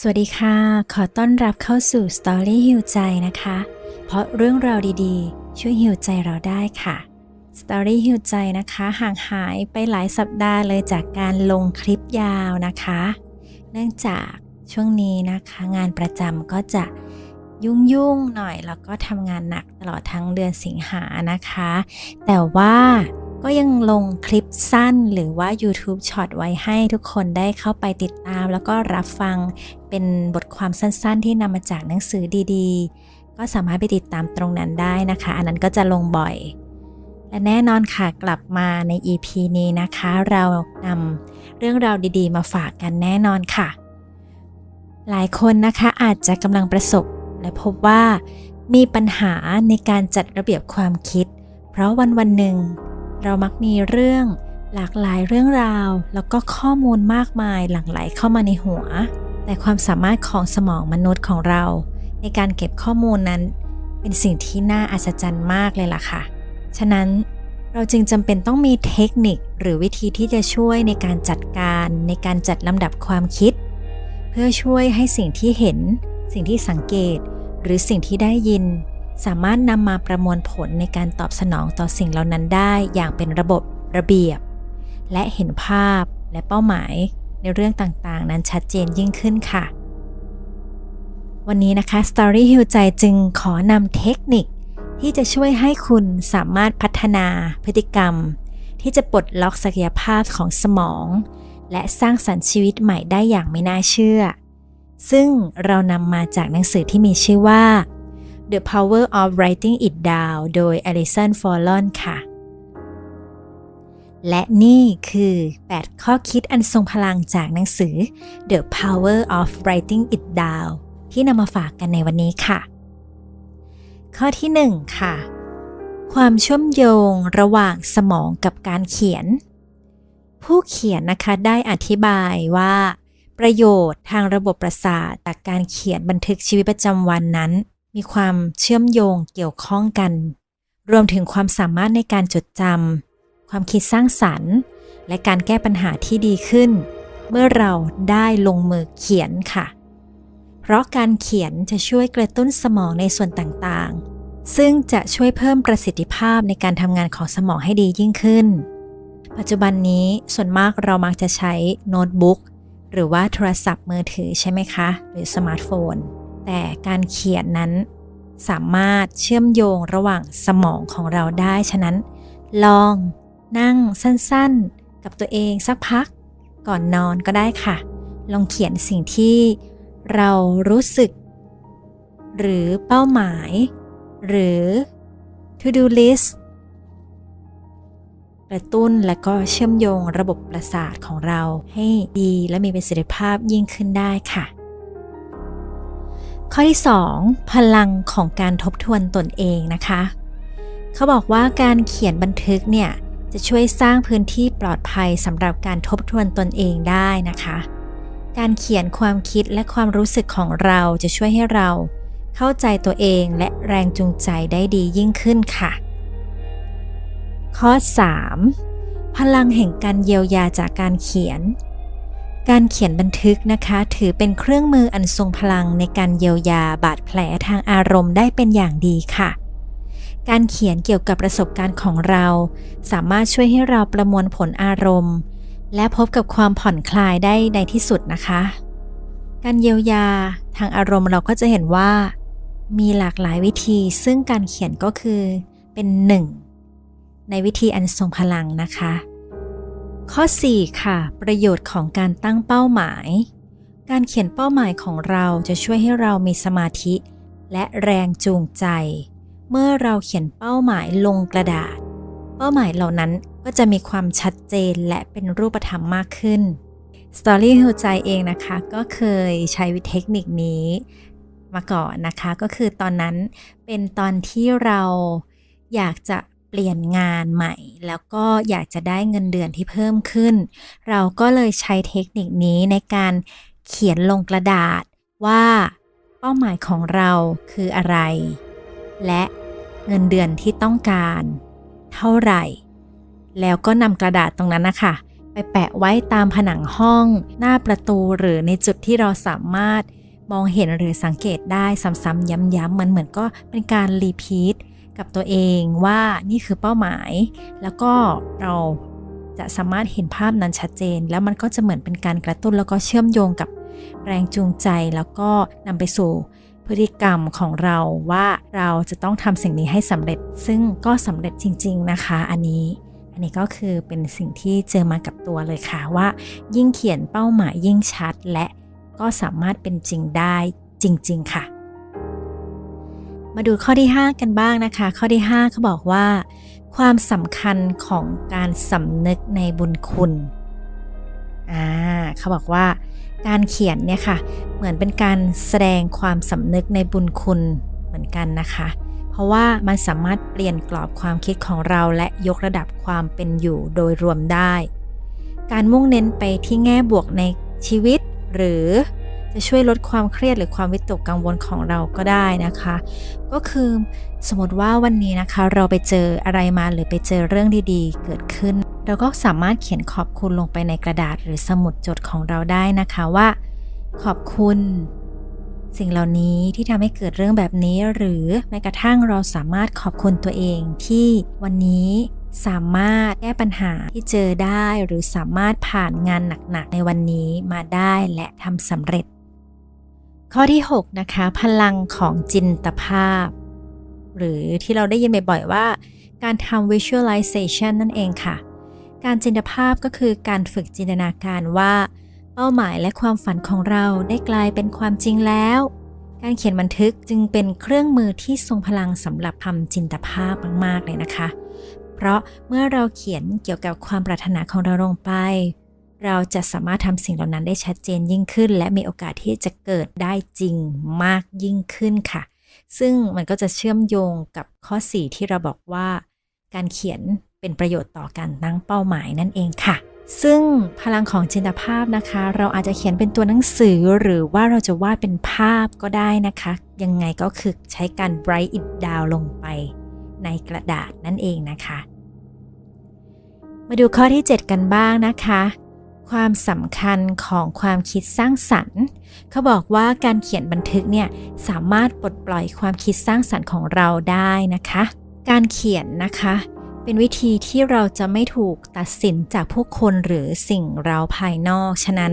สวัสดีค่ะ ขอต้อนรับเข้าสู่ Story Heal ใจนะคะ เพราะเรื่องราวดีๆ ช่วยฮิวใจเราได้ค่ะ Story Heal ใจนะคะ ห่างหายไปหลายสัปดาห์เลยจากการลงคลิปยาวนะคะ เนื่องจากช่วงนี้นะคะ งานประจำก็จะยุ่งๆหน่อยแล้วก็ทำงานหนักตลอดทั้งเดือนสิงหานะคะ แต่ว่า ก็ยังลงคลิปสั้นหรือว่า YouTube ช็อตไว้ให้ทุกคนได้เข้าไปติดตาม แล้วก็รับฟังเป็นบทความสั้นๆ ที่นำมาจากหนังสือดีๆ ก็สามารถไปติดตามตรงนั้นได้นะคะ อันนั้นก็จะลงบ่อย และแน่นอนค่ะกลับมาใน EP นี้นะคะ เรานำเรื่องราวดีๆ มาฝากกันแน่นอนค่ะ หลายคนนะคะอาจจะกำลังประสบ และพบว่ามีปัญหาในการจัดระเบียบความคิด เพราะวันวันหนึ่ง เรามักมีเรื่องหลากหลายเรื่องราว แล้วก็ข้อมูลมากมายหลั่งไหลเข้ามาในหัว แต่ความสามารถของสมองมนุษย์ของเรา ในการเก็บข้อมูลนั้น เป็นสิ่งที่น่าอัศจรรย์มากเลยล่ะค่ะ ฉะนั้นเราจึงจำเป็นต้องมีเทคนิคหรือวิธีที่จะช่วยในการจัดการในการจัดลำดับความคิด เพื่อช่วยให้สิ่งที่เห็น สิ่งที่สังเกต หรือสิ่งที่ได้ยิน สามารถนำมาประมวลผลในการตอบสนองต่อสิ่งเหล่านั้นได้อย่างเป็นระบบระเบียบ และเห็นภาพและเป้าหมายในเรื่องต่างๆ นั้นชัดเจนยิ่งขึ้นค่ะ วันนี้นะคะ Story Heal ใจจึงขอนำเทคนิคที่จะช่วยให้คุณสามารถพัฒนาพฤติกรรม ที่จะปลดล็อกศักยภาพของสมอง และสร้างสรรค์ชีวิตใหม่ได้อย่างไม่น่าเชื่อ ซึ่งเรานำมาจากหนังสือที่มีชื่อว่า The Power of Writing It Down โดย Alison Fallon ค่ะ และนี่คือ 8 ข้อคิดอันทรงพลังจากหนังสือ The Power of Writing It Down ที่นำมาฝากกันในวันนี้ค่ะ ข้อที่ 1 ค่ะ ความเชื่อมโยงระหว่างสมองกับการเขียน ผู้เขียนนะคะได้อธิบายว่า ประโยชน์ทางระบบประสาทจากการเขียนบันทึกชีวิตประจำวันนั้น มีความเชื่อมโยงเกี่ยวข้องกัน รวมถึงความสามารถในการจดจำความคิดสร้างสรรค์ และการแก้ปัญหาที่ดีขึ้น เมื่อเราได้ลงมือเขียนค่ะ เพราะการเขียนจะช่วยกระตุ้นสมองในส่วนต่างๆ ซึ่งจะช่วยเพิ่มประสิทธิภาพในการทำงานของสมองให้ดียิ่งขึ้น ปัจจุบันนี้ส่วนมากเรามักจะใช้โน้ตบุ๊กหรือว่าโทรศัพท์มือถือใช่ไหมคะ หรือสมาร์ทโฟน แต่การเขียนนั้น สามารถเชื่อมโยงระหว่างสมองของเราได้ ฉะนั้น ลองนั่งสั้นๆ กับตัวเองสักพัก ก่อนนอนก็ได้ค่ะ ลองเขียนสิ่งที่เรารู้สึก หรือเป้าหมาย หรือ to do list กระตุ้นและก็เชื่อมโยงระบบประสาทของเราให้ดีและมีประสิทธิภาพยิ่งขึ้นได้ค่ะ ข้อที่ 2 พลังของการทบทวนตนเองนะคะ เขาบอกว่าการเขียนบันทึกเนี่ยจะช่วยสร้างพื้นที่ปลอดภัยสำหรับการทบทวนตนเองได้นะคะ การเขียนความคิดและความรู้สึกของเราจะช่วยให้เรา เข้าใจตัวเองและแรงจูงใจได้ดียิ่งขึ้นค่ะ ข้อ 3. พลังแห่งการเยียวยาจากการเขียน การเขียนบันทึกนะคะ ถือเป็นเครื่องมืออันทรงพลังในการเยียวยาบาดแผลทางอารมณ์ได้เป็นอย่างดีค่ะ การเขียนเกี่ยวกับประสบการณ์ของเรา สามารถช่วยให้เราประมวลผลอารมณ์ และพบกับความผ่อนคลายได้ในที่สุดนะคะ การเยียวยาทางอารมณ์เราก็จะเห็นว่า มีหลากหลายวิธี ซึ่งการเขียนก็คือเป็นหนึ่งในวิธีอันทรงพลังนะคะ ข้อ 4 ค่ะ ประโยชน์ของการตั้งเป้าหมาย การเขียนเป้าหมายของเราจะช่วยให้เรามีสมาธิ และแรงจูงใจ เมื่อเราเขียนเป้าหมายลงกระดาษ เป้าหมายเหล่านั้นก็จะมีความชัดเจนและเป็นรูปธรรมมากขึ้น Story หัวใจเองนะคะ ก็เคยใช้วิเทคนิคนี้มาก่อนนะคะ ก็คือตอนนั้นเป็นตอนที่เราอยากจะ เปลี่ยนงานใหม่ แล้วก็อยากจะได้เงินเดือนที่เพิ่มขึ้น เราก็เลยใช้เทคนิคนี้ในการเขียนลงกระดาษว่าเป้าหมายของเราคืออะไร และเงินเดือนที่ต้องการ เท่าไหร่ แล้วก็นำกระดาษตรงนั้นนะคะไปแปะไว้ตามผนังห้อง หน้าประตูหรือในจุดที่เราสามารถมองเห็นหรือสังเกตได้ซ้ำๆย้ำๆมันเหมือนก็เป็นการรีพีท กับตัวเองว่านี่คือเป้าหมาย แล้วก็เราจะสามารถเห็นภาพนั้นชัดเจน แล้วมันก็จะเหมือนเป็นการกระตุ้นแล้วก็เชื่อมโยงกับแรงจูงใจ แล้วก็นำไปสู่พฤติกรรมของเราว่าเราจะต้องทำสิ่งนี้ให้สำเร็จ ซึ่งก็สำเร็จจริง ๆนะคะ อันนี้ อันนี้ก็คือเป็นสิ่งที่เจอมากับตัวเลยค่ะว่า ยิ่งเขียนเป้าหมายยิ่งชัดและก็สามารถเป็นจริงได้จริง ๆ ค่ะ มาดูข้อที่ 5 กันบ้างนะคะ ข้อที่ 5เขาบอกว่า ความสำคัญของการสำนึกในบุญคุณอ่าเขาบอกว่า การเขียนเนี่ยค่ะ เหมือนเป็นการแสดงความสำนึกในบุญคุณเหมือนกันนะคะ เพราะว่ามันสามารถเปลี่ยนกรอบความคิดของเราและยกระดับความเป็นอยู่โดยรวมได้ การมุ่งเน้นไปที่แง่บวกในชีวิต หรือ จะช่วยลดความเครียดหรือความวิตกกังวลของเราก็ได้นะคะ ก็คือสมมติว่าวันนี้นะคะ เราไปเจออะไรมาหรือไปเจอเรื่องดีๆ เกิดขึ้น เราก็สามารถเขียนขอบคุณลงไปในกระดาษหรือสมุดจดของเราได้นะคะว่า ขอบคุณ สิ่งเหล่านี้ที่ทำให้เกิดเรื่องแบบนี้ หรือแม้กระทั่งเราสามารถขอบคุณตัวเองที่วันนี้สามารถแก้ปัญหาที่เจอได้หรือสามารถผ่านงานหนักๆในวันนี้มาได้และทำสำเร็จ ข้อที่ 6 นะคะ พลังของจินตภาพ หรือที่เราได้ยินบ่อยๆว่า การทำ visualization นั่นเองค่ะ การจินตภาพก็คือการฝึกจินตนาการว่า เป้าหมายและความฝันของเราได้กลายเป็นความจริงแล้ว การเขียนบันทึกจึงเป็นเครื่องมือที่ทรงพลังสำหรับทำจินตภาพมากๆเลยนะคะ เพราะเมื่อเราเขียนเกี่ยวกับความปรารถนาของเราลงไป เราจะสามารถทำสิ่งเหล่านั้นได้ชัดเจนยิ่งขึ้น และมีโอกาสที่จะเกิดได้จริงมากยิ่งขึ้นค่ะ ซึ่งมันก็จะเชื่อมโยงกับข้อ 4 ที่เราบอกว่า การเขียนเป็นประโยชน์ต่อการตั้งเป้าหมายนั่นเองค่ะ ซึ่งพลังของจินตภาพนะคะ เราอาจจะเขียนเป็นตัวหนังสือหรือว่าเราจะวาดเป็นภาพก็ได้นะคะ ยังไงก็คือใช้การ write it down ลงไป ในกระดาษนั่นเองนะคะ มาดูข้อที่ 7 กันบ้างนะคะ ความสำคัญของความคิดสร้างสรรค์ เขาบอกว่าการเขียนบันทึกเนี่ยสามารถปลดปล่อยความคิดสร้างสรรค์ของเราได้นะคะ การเขียนนะคะ เป็นวิธีที่เราจะไม่ถูกตัดสินจากผู้คนหรือสิ่งเราภายนอก ฉะนั้น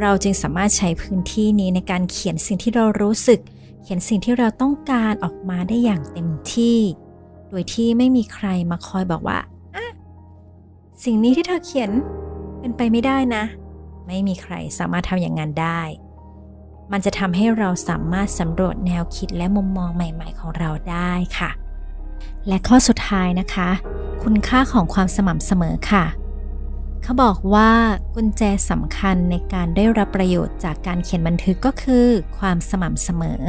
เราจึงสามารถใช้พื้นที่นี้ในการเขียนสิ่งที่เรารู้สึก เขียนสิ่งที่เราต้องการออกมาได้อย่างเต็มที่ โดยที่ไม่มีใครมาคอยบอกว่า สิ่งนี้ที่เธอเขียน เป็นไปไม่ได้นะ ไม่มีใครสามารถทำอย่างนั้นได้ มันจะทำให้เราสามารถสำรวจแนวคิดและมุมมองใหม่ ๆ ของเราได้ค่ะ และข้อสุดท้ายนะคะ คุณค่าของความสม่ำเสมอค่ะ เขาบอกว่ากุญแจสำคัญในการได้รับประโยชน์จากการเขียนบันทึกก็คือ ความสม่ำเสมอ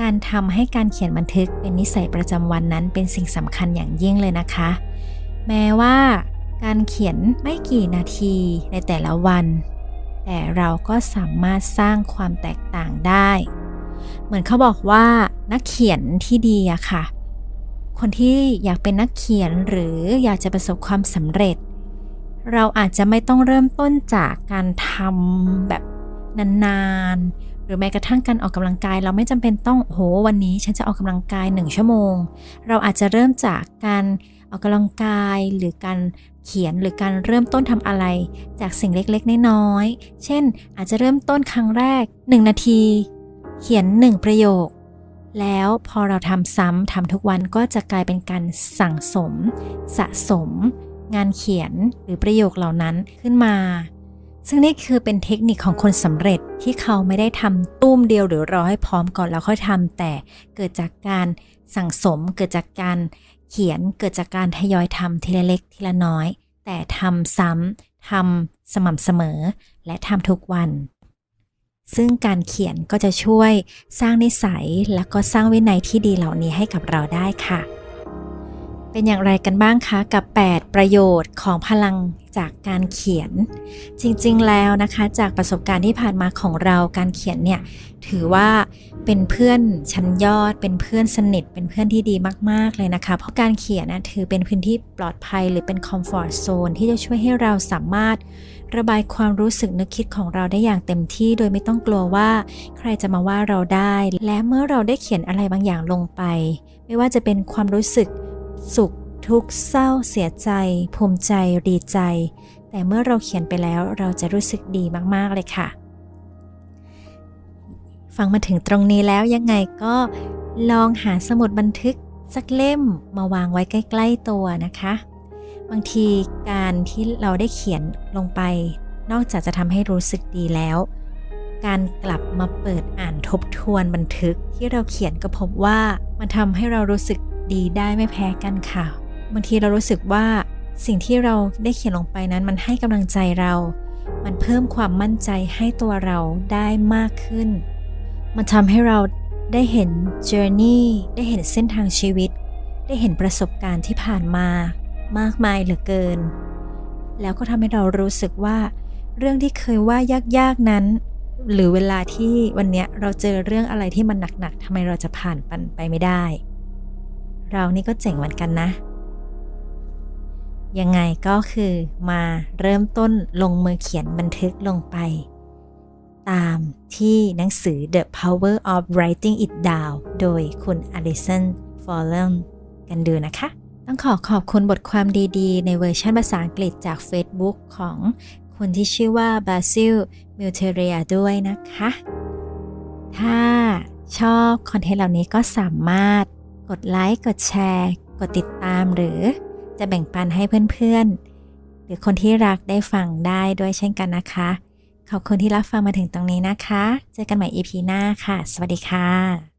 การทำให้การเขียนบันทึกเป็นนิสัยประจำวันนั้นเป็นสิ่งสำคัญอย่างยิ่งเลยนะคะ แม้ว่า การเขียนไม่กี่นาทีในแต่ละวัน แต่เราก็สามารถสร้างความแตกต่างได้ เหมือนเขาบอกว่านักเขียนที่ดีอะค่ะ คนที่อยากเป็นนักเขียนหรืออยากจะประสบความสำเร็จ เราอาจจะไม่ต้องเริ่มต้นจากการทำแบบนานๆ หรือแม้กระทั่งการออกกำลังกายเราไม่จำเป็นต้องโหวันนี้ฉันจะออกกำลังกายหนึ่งชั่วโมง เราอาจจะเริ่มจากการออกกำลังกายหรือการเขียนหรือการเริ่มต้นทำอะไร จากสิ่งเล็กๆ น้อยๆ เช่น อาจจะเริ่มต้นครั้งแรก 1 นาที เขียน 1 ประโยค แล้วพอเราทำซ้ำทำทุกวันก็จะกลายเป็นการสั่งสม สะสม งานเขียนหรือประโยคเหล่านั้นขึ้นมา ซึ่งนี่คือเป็นเทคนิคของคนสำเร็จที่เขาไม่ได้ทำตุ้มเดียวหรือรอให้พร้อมก่อนแล้วค่อยทำแต่เกิดจากการสั่งสม เกิดจากการเขียนเกิดจากการทยอยทำทีละเล็กทีละน้อย แต่ทำซ้ำทำสม่ำเสมอ และทำทุกวัน ซึ่งการเขียนก็จะช่วยสร้างนิสัยและก็สร้างวินัยที่ดีเหล่านี้ให้กับเราได้ค่ะ เป็นอย่างไรกันบ้างคะกับ 8 ประโยชน์ของพลังจากการเขียน จริงๆแล้วนะคะจากประสบการณ์ที่ผ่านมาของเราการเขียนเนี่ยถือว่าเป็นเพื่อนชั้นยอด เป็นเพื่อนสนิท เป็นเพื่อนที่ดีมากๆเลยนะคะ เพราะการเขียนนะถือเป็นพื้นที่ปลอดภัยหรือเป็นคอมฟอร์ทโซนที่จะช่วยให้เราสามารถระบายความรู้สึกนึกคิดของเราได้อย่างเต็มที่ โดยไม่ต้องกลัวว่าใครจะมาว่าเราได้ และเมื่อเราได้เขียนอะไรบางอย่างลงไป ไม่ว่าจะเป็นความรู้สึก สุข ทุกข์เศร้า เสียใจ ภูมิใจ ดีใจ แต่เมื่อเราเขียนไปแล้วเราจะรู้สึกดีมาก ๆ เลยค่ะ ฟังมาถึงตรงนี้แล้วยังไงก็ลองหาสมุดบันทึกสักเล่มมาวางไว้ใกล้ ๆ ตัวนะคะ บางทีการที่เราได้เขียนลงไป นอกจากจะทำให้รู้สึกดีแล้ว การกลับมาเปิดอ่านทบทวนบันทึกที่เราเขียนก็พบว่ามันทำให้เรารู้สึก ดีได้ไม่แพ้กันค่ะ บางทีเรารู้สึกว่าสิ่งที่เราได้เขียนลงไปนั้นมันให้กำลังใจเรา มันเพิ่มความมั่นใจให้ตัวเราได้มากขึ้น มันทำให้เราได้เห็น journey ได้เห็นเส้นทางชีวิต ได้เห็นประสบการณ์ที่ผ่านมามากมายเหลือเกิน แล้วก็ทำให้เรารู้สึกว่า เรื่องที่เคยว่ายากๆนั้น หรือเวลาที่วันนี้เราเจอเรื่องอะไรที่มันหนักๆทำไมเราจะผ่านมันไปไม่ได้ เรานี่ก็เจ๋งเหมือนกันนะ ยังไงก็คือมาเริ่มต้นลงมือเขียนบันทึกลงไป ตามที่หนังสือ The Power of Writing It Down โดยคุณ Alison f o l l e m กันดูนะคะ ต้องขอขอบคุณบทความดีๆ ในเวอร์ชันภาษาอังกฤษจาก Facebook ของคนที่ชื่อว่า Basil m u t e r i a ด้วยนะคะ ถ้าชอบคอนเทนต์เหล่านี้ก็สามารถ กดไลค์ กดแชร์ กดติดตามหรือจะแบ่งปันให้เพื่อนๆ หรือคนที่รักได้ฟังได้ด้วยเช่นกันนะคะ ขอบคุณที่รับฟังมาถึงตรงนี้นะคะ เจอกันใหม่ EP หน้าค่ะ สวัสดีค่ะ